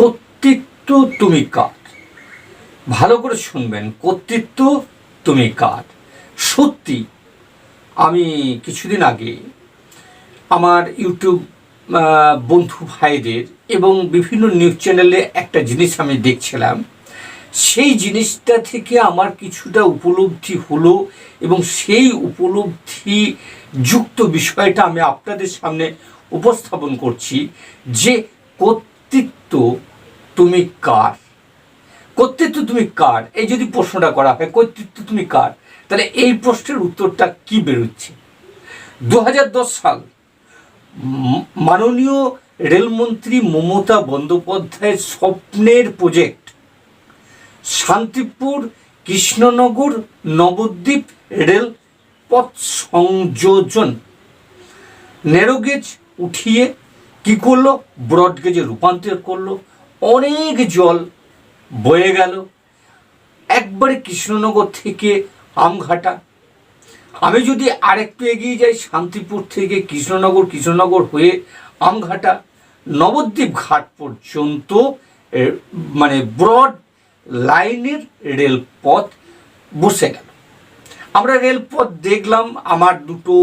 কর্তৃত্ব তুমি কার? ভালো করে শুনবেন, কর্তৃত্ব তুমি কার? সত্যি, আমি কিছুদিন আগে আমার ইউটিউব বন্ধু ভাইদের এবং বিভিন্ন নিউজ চ্যানেলে একটা জিনিস আমি দেখছিলাম। সেই জিনিসটা থেকে আমার কিছুটা উপলব্ধি হলো এবং সেই উপলব্ধি যুক্ত বিষয়টা আমি আপনাদের সামনে উপস্থাপন করছি যে কর্তৃত্ব তুমি কার? কর্তৃত্ব তুমি কার? এই যদি প্রশ্নটা করা হয়, কর্তৃত্ব তুমি কার? তাহলে এই প্রশ্নের উত্তরটা কি বেরোচ্ছে? দু হাজার দশ সাল মাননীয় রেলমন্ত্রী মমতা বন্দ্যোপাধ্যায়ের স্বপ্নের প্রজেক্ট, শান্তিপুর কৃষ্ণনগর নবদ্বীপ রেল পথ সংযোজন। ন্যারোগেজ উঠিয়ে কি করল? ব্রডগেজে রূপান্তর করল। অনেক জল বয়ে গেল। একবারে কৃষ্ণনগর থেকে আমঘাটা। আমি যদি আরেকটু এগিয়ে যাই, শান্তিপুর থেকে কৃষ্ণনগর কৃষ্ণনগর হয়ে আমঘাটা, নবদ্বীপ ঘাট পর্যন্ত মানে ব্রড লাইনের রেলপথ বসে গেল। আমরা রেলপথ দেখলাম, আমার দুটো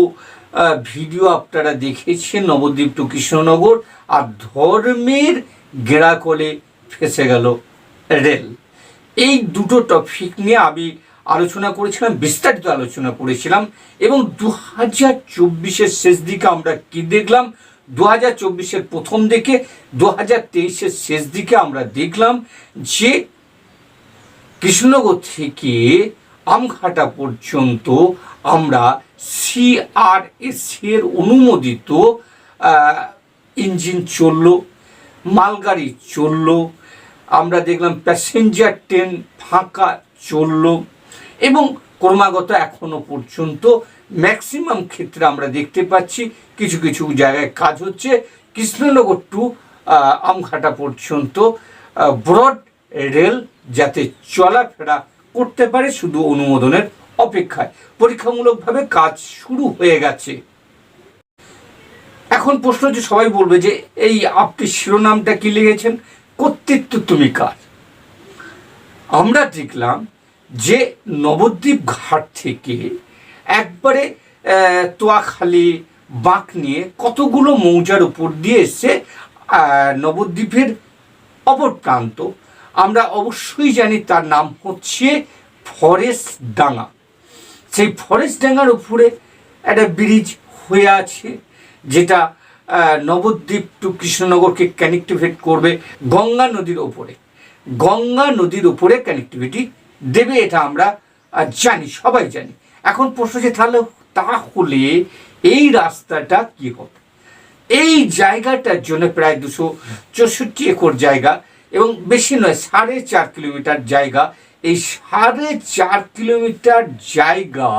ভিডিও আপনারা দেখেছেন, নবদ্বীপ টু কৃষ্ণনগর আর ধর্মের গেড়াকলে ফেসে গেল রেল। এই দুটো টপিক নিয়ে আমি আলোচনা করেছিলাম, বিস্তারিত আলোচনা করেছিলাম, এবং দু হাজার চব্বিশের শেষ দিকে আমরা কি দেখলাম? দু হাজার চব্বিশের প্রথম দিকে দু হাজার তেইশের শেষ দিকে আমরা দেখলাম যে কৃষ্ণনগর থেকে আমঘাটা পর্যন্ত আমরা সিআরএস এর অনুমোদিত ইঞ্জিন চলল। মালগাড়ি চলল। আমরা দেখলাম প্যাসেঞ্জার ট্রেন ফাঁকা চলল এবং ক্রমাগত এখনও পর্যন্ত ম্যাক্সিমাম ক্ষেত্রে আমরা দেখতে পাচ্ছি কিছু কিছু জায়গায় কাজ হচ্ছে। কৃষ্ণনগর টু আমঘাটা পর্যন্ত ব্রড রেল যাতে চলাফেরা করতে পারে শুধু অনুমোদনের অপেক্ষায়। পরীক্ষামূলকভাবে কাজ শুরু হয়ে গেছে। এখন প্রশ্ন যে সবাই বলবে যে এই আপনি শিরোনামটা কি লিখেছেন? কর্তৃত্ব তুমি কার? আমরা দেখলাম যে নবদ্বীপ ঘাট থেকে একবারে তোয়াখালি বাঁক নিয়ে কতগুলো মৌজার উপর দিয়ে এসে আহ, নবদ্বীপের অপর প্রান্ত। আমরা অবশ্যই জানি তার নাম হচ্ছে ফরেস্ট ডাঙ্গা। সেই ফরেস্ট ডাঙ্গার উপরে একটা ব্রিজ হয়ে আছে। যেটা নবদ্বীপ টু কৃষ্ণনগরকে কানেক্টিভেট করবে গঙ্গা নদীর ওপরে। গঙ্গা নদীর ওপরে কানেক্টিভিটি দেবে এটা আমরা জানি, সবাই জানি। এখন প্রশ্ন যে তাহলে তাহলে এই রাস্তাটা কি হবে? এই জায়গাটার জন্য প্রায় দুশো চৌষট্টি একর জায়গা এবং বেশি নয়, সাড়ে চার কিলোমিটার জায়গা। এই সাড়ে চার কিলোমিটার জায়গা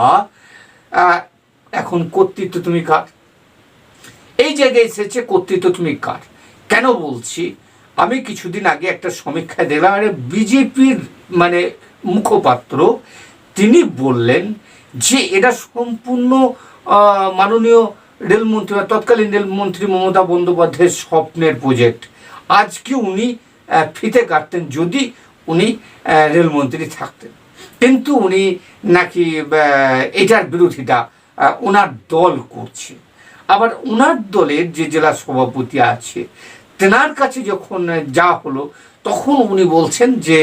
এখন কর্তৃত্ব তুমি এই জায়গায় এসেছে কর্তৃত্ব তুমি কার? কেন বলছি? আমি কিছুদিন আগে একটা সমীক্ষায় দেখলাম, আরে বিজেপির মানে মুখপাত্র, তিনি বললেন যে এটা সম্পূর্ণ মাননীয় রেলমন্ত্রী বা তৎকালীন রেলমন্ত্রী মমতা বন্দ্যোপাধ্যায়ের স্বপ্নের প্রজেক্ট আজকে উনি ফিতে কাটতেন যদি উনি রেলমন্ত্রী থাকতেন। কিন্তু উনি নাকি এটার বিরোধিতা ওনার দল করছে। আবার ওনার দলের যে জেলা সভাপতি আছে, তেনার কাছে যখন যা হলো, তখন উনি বলছেন যে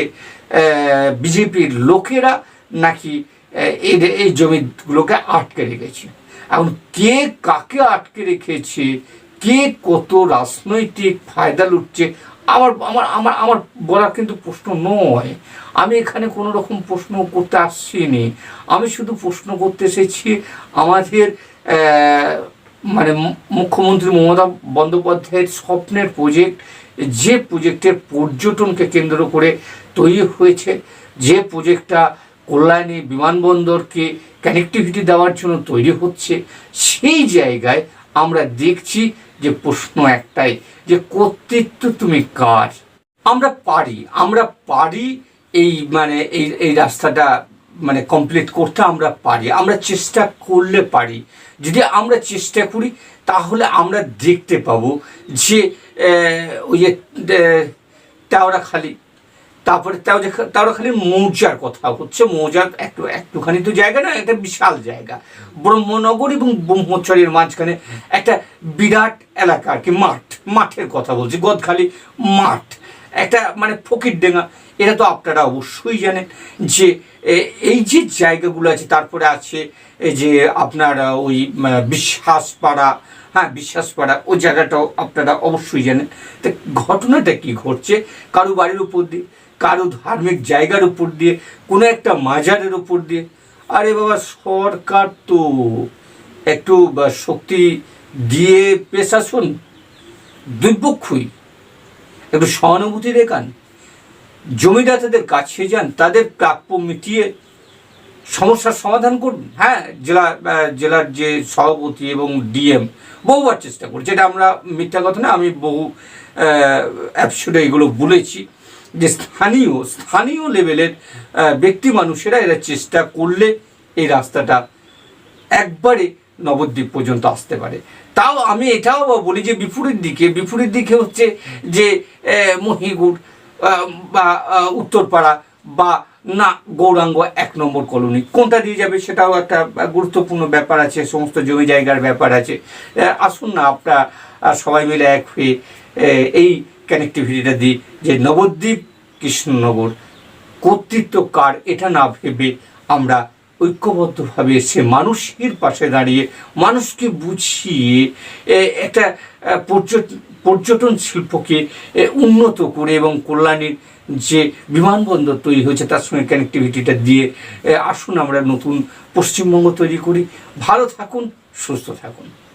বিজেপির লোকেরা নাকি এই জমিগুলোকে আটকে রেখেছে। এখন কে কাকে আটকে রেখেছে, কে কত রাজনৈতিক ফায়দা লুটছে, আমার আমার আমার আমার বলার কিন্তু প্রশ্ন নয়। আমি এখানে কোনো রকম প্রশ্ন করতে আসছিনি আমি শুধু প্রশ্ন করতে এসেছি, আমাদের মুখ্যমন্ত্রী মমতা বন্দ্যোপাধ্যায়ের স্বপ্নের প্রজেক্ট যে প্রজেক্টের পর্যটনকে কেন্দ্র করে তৈরি হয়েছে, যে প্রজেক্টটা কল্যাণী বিমানবন্দরকে কানেক্টিভিটি দেওয়ার জন্য তৈরি হচ্ছে, সেই জায়গায় আমরা দেখছি যে প্রশ্ন একটাই, যে কর্তৃত্ব তুমি কার? আমরা পারি আমরা পারি এই মানে এই এই রাস্তাটা মানে কমপ্লিট করতে আমরা পারি, আমরা চেষ্টা করলে পারি। যদি আমরা চেষ্টা করি, তাহলে আমরা দেখতে পাবো যে ওই যে তেওড়াখালি তারপরে তেওড়া- তেওড়াখালীর মৌজার কথা হচ্ছে, মৌজার একটু, একটুখানি তো জায়গা না, একটা বিশাল জায়গা। ব্রহ্মনগর এবং ব্রহ্মচরের মাঝখানে একটা বিরাট এলাকা আর কি, মাঠ, মাঠের কথা বলছি, গদখালি মাঠ। একটা মানে ফকির ডেঙ্গা এটা তো আপনারা অবশ্যই জানেন যে এই যে জায়গাগুলো আছে তারপরে আছে এই যে আপনার ওই আহ, বিশ্বাসপাড়া হ্যাঁ বিশ্বাসপাড়া ওই জায়গাটাও আপনারা অবশ্যই জানেন। তো ঘটনাটা কি ঘটছে? কারও বাড়ির উপর দিয়ে কারও ধার্মিক জায়গার উপর দিয়ে কোনো একটা মাজারের উপর দিয়ে? আরে বাবা সরকার তো একটু শক্তি দিয়ে প্রশাসন দুর্বক্ষই একটু সহানুভূতি দেখান। জমিদাতাদের কাছে যান, তাদের প্রাপ্য মিটিয়ে সমস্যার সমাধান করুন। হ্যাঁ জেলা জেলার যে সভাপতি এবং ডিএম বহুবার চেষ্টা করছে। এটা আমরা মিথ্যা কথা না, আমি বহু অ্যাপসুডে এগুলো বলেছি যে স্থানীয় স্থানীয় লেভেলের ব্যক্তি মানুষেরা এরা চেষ্টা করলে এই রাস্তাটা একবারে নবদ্বীপ পর্যন্ত আসতে পারে। তাও আমি এটাও বলি যে বিপুরের দিকে বিপুরের দিকে হচ্ছে যে মহিগুড় বা উত্তরপাড়া, বা, না, গৌরাঙ্গ এক নম্বর কলোনি। কোনটা দিয়ে যাবে সেটাও একটা গুরুত্বপূর্ণ ব্যাপার আছে, সমস্ত জমি জায়গার ব্যাপার আছে। আসুন না আপনারা সবাই মিলে এক হয়ে এই কানেক্টিভিটিটা দিই যে নবদ্বীপ কৃষ্ণনগর কর্তৃত্ব কার, এটা না ভেবে আমরা ঐক্যবদ্ধভাবে সে মানুষের পাশে দাঁড়িয়ে, মানুষকে বুঝিয়ে একটা পর্যটন পর্যটন শিল্পকে উন্নত করে এবং কল্যাণীর যে বিমানবন্দর তৈরি হয়েছে, তার সঙ্গে কানেক্টিভিটিটা দিয়ে আসুন আমরা নতুন পশ্চিমবঙ্গ তৈরি করি। ভালো থাকুন, সুস্থ থাকুন।